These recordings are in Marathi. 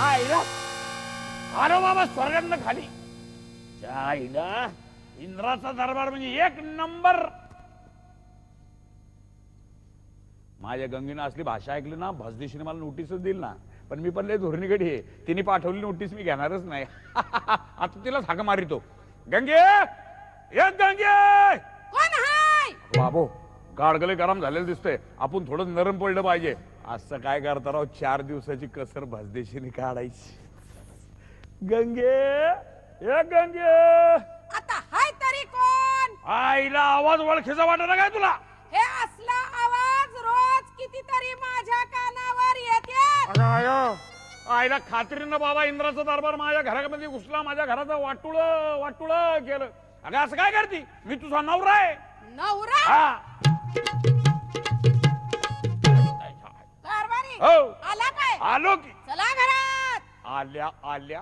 आईला आलो बाबा स्वर्गातनं खाली. त्या आईला इंद्राचा दरबार म्हणजे एक नंबर. माझ्या गंगीनं असली भाषा ऐकली ना भसदेशीने मला नोटीसच दिली ना. पण मी पण लय धोरणीकडे आहे. तिने पाठवली नोटीस मी घेणारच नाही. आता तिला हाक मारितो. गंगे! ये गंगे! बाबो गाडगले गरम झालेलं दिसतंय. आपण थोडं नरम पडलं पाहिजे. असं काय करता राव? चार दिवसाची कसर भसदेशीने काढायची. गंगे ये गंगे! आता हाय तरी कोण? आईला आवाज ओळखीचा वाटत काय तुला? हे असला आवाज रोज कितीतरी माझ्या कानावर येते. अगं आयो, आईला खात्रीनं बाबा इंद्राचा दरबार माझ्या घरामध्ये घुसला माझ्या घराचा वाटुळ वाटुळ केलं. अगं असं काय करती? मी तुझा नवरा आहे. नवरा? हा. हो. आला काय? आलो की. चला घरात. आल्या आल्या.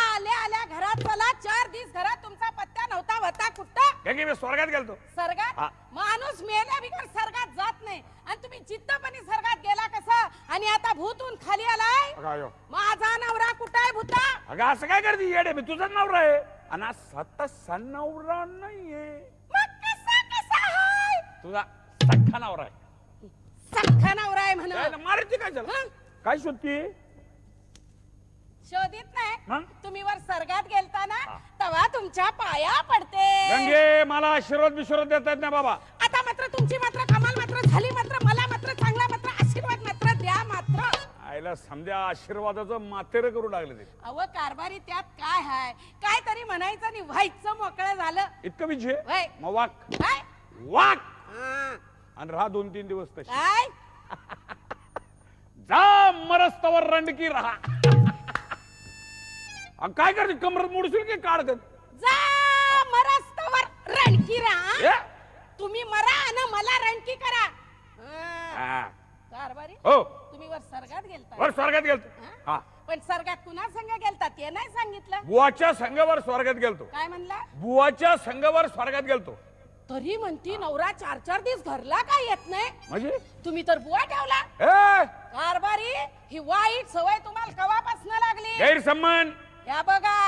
आल्या आल्या घरात. चला चार दिवस घरात तुमचा पत्ता नव्हता होता कुठं? गंगे मी स्वर्गात गेलतो. सर्गात हा. माणूस मेल्या बिगर सर्गात जात नाही. आणि तुम्ही चित्तपणे सर्गात गेला कसं? आणि आता भूतून खाली आलाय? अगं आयो. माझा नवरा कुठं आहे भूता? अगं असं काय करते? येडे मी तुझा नवरा आहे. आणि आज स्वतः नवरा नाहीये. मग कसा कसा हाय तुझा सख्खा नवरा आहे. सख्खा काय ना, मारते काय हं? काय शोधते? शोधित नाही. मग? तुम्ही वर सर्गात गेलता ना. तेव्हा तुमच्या पाया पडते. गंगे मला आशीर्वाद बिशीर्वाद देता येत नाही बाबा. आता मात्र तुमची मात्र कमाल मात्र झाली मात्र मला मात्र चांगला मात्र आशीर्वाद मात्र द्या मात्र. आईला समजा आशीर्वादाचं मातेर करू लागले ते. अव कारभारी त्यात काय हाय? काय तरी म्हणायचं आणि व्हायचं मोकळं झालं. इतकं विजय वय. मग वाक. काय? वाक. हा. आणि राहा दोन तीन दिवस तशी. काय? जा मरस्तवर रणकी राहा. अन काय करते? कमरत मोडशील की काढत जा मरस्तवर रणकी राहा? तुम्ही मरा आणि मला रणकी करा. हा. हा. कारभारी हो. तुम्ही वर सर्गात गेलता. वर स्वर्गात गेलतो. हा? पण सर्गात कुणा संग गेलता? ते नाही सांगितलं. बुवाच्या संघावर स्वर्गात गेलतो. काय म्हणला? बुवाच्या संघावर स्वर्गात गेलतो. तरी म्हणती नवरा चार चार दिवस घरला काय येत नाही? म्हणजे? तुम्ही तर बुवा ठेवला. ए! कारभारी ही वाईट सवय तुम्हाला कवापासून लागली? गैरसम्मान या बघा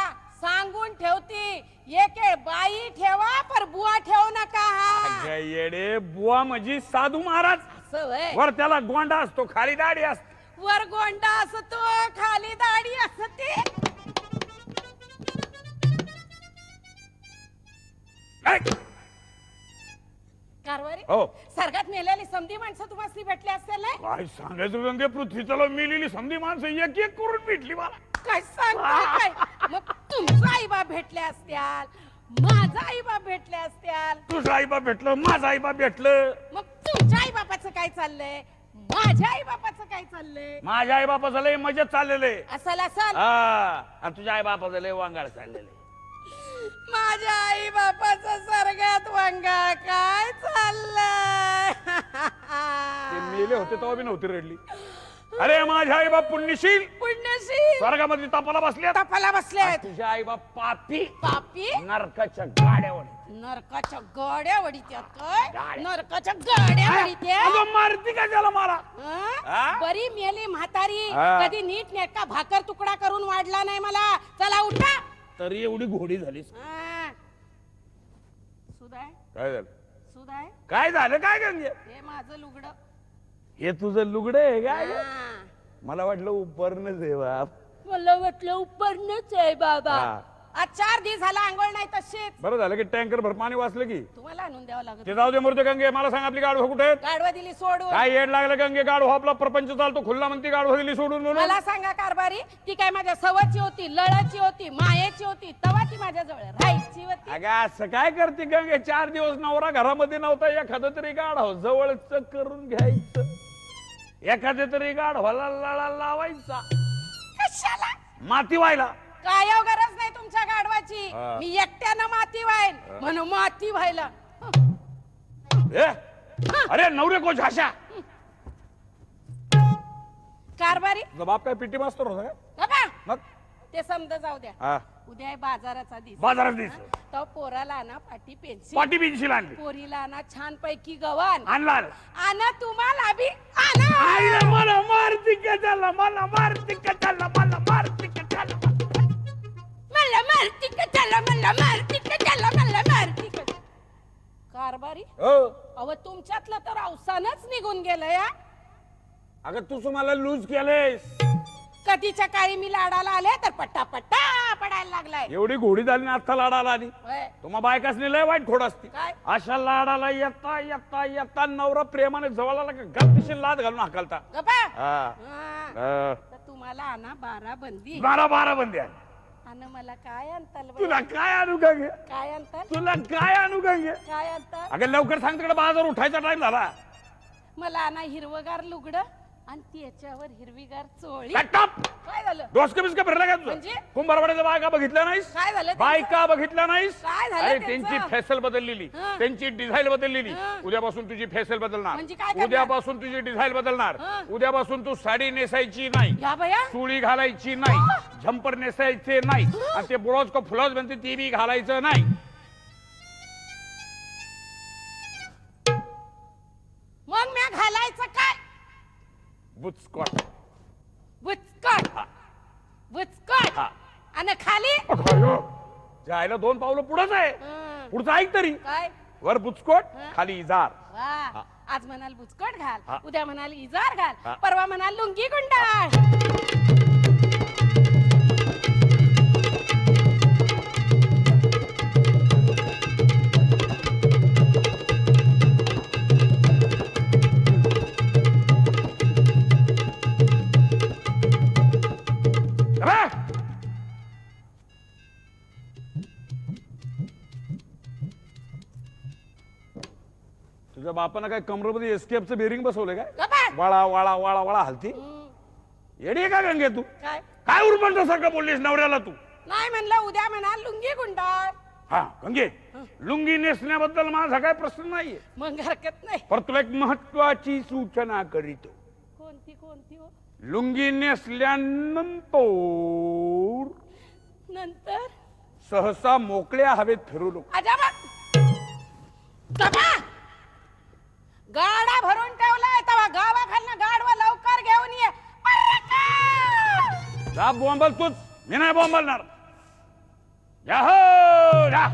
सांगून ठेवती एक बाई ठेवा पर बुवा ठेवू नका हा. अगं येडे बुवा म्हणजे साधू महाराज. असं व्हय. वर त्याला गोंडा असतो खाली दाढी असते. वर गोंडा असतो खाली दाढी असते! कारभारी हो. सर्गात मेलेली समधी माणसं तुम्हाला भेटली असेल नाही काय सांगायचं गंगे पृथ्वीला मिलेली समधी माणसं एक एक करून भेटली मला. काय सांगता काय? मग तुमचा आई बाप भेटले असत्याल माझा आई बाप भेटले असत्याल. तुझं आई बाप भेटलं माझं आई बाप भेटलं. मग तुमच्या आई बापाचं काय चाललंय? माझ्या आई बापाचं काय चाललंय? माझ्या आई बापाचं लय मजेत चाललेले असल असल. आणि तुझ्या आई बापाचं लय वांगाळ चाललेले माझ्या आई बापाचं सर्गात वांगा काय चाललंय मेले होते तेव्हा बी नव्हती रडली. अरे माझ्या आई बाप पुण्यशील. पुण्यशील. स्वर्गामध्ये तापाला बसल्या तपाला बसले तुझ्या आई बाप पापी. पापी? नरकाच्या गाड्यावर नरकाच्या गाड्या काय गाड्या. नरकाच्या गाड्या वडीत्यात अगं मारती का त्याला मला? हं? हा? बरी मेली म्हातारी. हा. कधी नीट नेटका भाकर तुकडा करून वाढला नाही मला. चला उठा. तरी एवढी घोडी झालीस. हं. सुधाय. काय झालं? सुधाय. काय झालं? काय गंगे? हे माझं लुगड. हे तुझं लुगड आहे काय मला वाटलं उपरणच आहे बाप. मला वाटलं उपरणच आहे बाबा. हा. आज चार दिवस झाला आंघोळ नाही तशीच. बरं झालं की टँकर भर पाणी वाचलं की? तुम्हाला आणून द्यावं लागत ते जाऊ दे मरते गंगे मला सांग आपली गाडवा कुठे आहेत? गाडवा दिली सोडून. काय येड लागलं गंगे गाडवा आपला प्रपंच चालतो खुल्ला म्हणते गाडवा दिली सोडून म्हणून. मला सांगा कारभारी ती काय माझ्या सवची होती लळाची होती मायेची होती तवा ती माझ्या जवळ राहायची होती. अगं असं काय करते गंगे? चार दिवस नवरा घरामध्ये नव्हता एखादं तरी गाढव जवळच करून घ्यायचं. एखादं तरी गाढवाला लळा लावायचा. कशाला? माती व्हायला. काय गरज नाही तुमच्या गाडवाची हा. मी एकट्यानं माती व्हायन म्हणून माती व्हायला. ए, अरे नवरे को झाशा? कारभारी? तुझा बाप काय पिटी मास्तर होता काय? मग? ते समजा जाऊ द्या. हा. उद्या बाजाराचा बाजारात दिस तो पोराला ना पाटी पेन्सिल. पाटी पेन्सिल आणली. पोरीला ना छान पैकी गव्हाण आणला. आना तुम्हाला बी आना मला मार तिकडला मला मार तिकडला मला मार तिकडला मला मार तिकडला मला मार तिकडला मला मार कारभारी? हो. अव तुमच्यातलं तर अवसानच निघून गेलं या अगं तू तुम्हाला लूज केलेस कधीच्या काळी मी लाडाला आले तर पट्टा पट्टा एवढी घोडी झाली ना आता लाडाला आली. होय. तुम्हा बायकासनी लय वाईट खोड असते. काय? अशा लाडाला येता येता येता नवरा प्रेमाने जवळ आला का गपशील लाद घालून हाकलता. गप्पा. हा. हा. अं, तर तुम्हाला आणा बारा बंदी. बारा बारा बंदी आहे. आणि मला काय आणताल बरं? तुला काय आणू का गे? काय आणताल? तुला काय आणू का गे? काय आणताल? अगं लवकर सांग तिकडे बाजार उठायचा टाइम झाला. मला आणा हिरवगार लुगड. आणि त्याच्यावर हिरवीगार चोळी. काय झालं? डोसके बिस्के फिरला का म्हणजे? कुंभारवाड्याच्या बायका बघितल्या नाहीस? काय झालं त्यांचं? बायका बघितल्या नाहीस? काय झालं अरे त्यांचं? त्यांची फेसल बदललेली. हं. त्यांची डिझाईन बदललेली. हं. उद्यापासून तुझी फेसल बदलणार. म्हणजे काय करणार? उद्यापासून तुझी डिझाईन बदलणार. हं. उद्यापासून तू साडी नेसायची नाही. या बया. चुळी घालायची नाही. झंपर नेसायचे नाही. आणि ते ब्लाउज का फुलाज म्हणते ती बी घालायचं नाही. बुचकॉट बुचकट. बुचकट हा. आणि खाली जायला दोन पावलं पुढंच आहे हं. पुढचं ऐक तरी काय वर बुचकोट. खाली इजार वा. आज म्हणाल बुचकट घाल हा. उद्या म्हणाल इजार घाल हा. परवा म्हणाल लुंगी गुंडाळ तुझ्या बापानं काय कमरमध्ये एसकेपचं बेरिंग बसवलंय काय? गप्पा. वाळा वाळा वाळा वाळा हलती. येडी आहे का गंगे तू? काय? काय सारखं बोललीस नवऱ्याला तू? नाही म्हणलं उद्या म्हणाल लुंगी गुंडाळ. हा गंगे लुंगी नेसण्याबद्दल माझा काय प्रश्न नाहीये. मग हरकत नाही. पर तुला एक महत्वाची सूचना करीतो. कोणती कोणती हो? लुंगी नेसल्यानंतर नंतर? सहसा मोकळ्या हवेत फिरू नको. गप्पा. गाडा भरून ठेवलाय तेव्हा गावाखालनं गाडवा लवकर घेऊन ये. पटकन. जा तूच. मी नाही बोंबलणार. या हो जा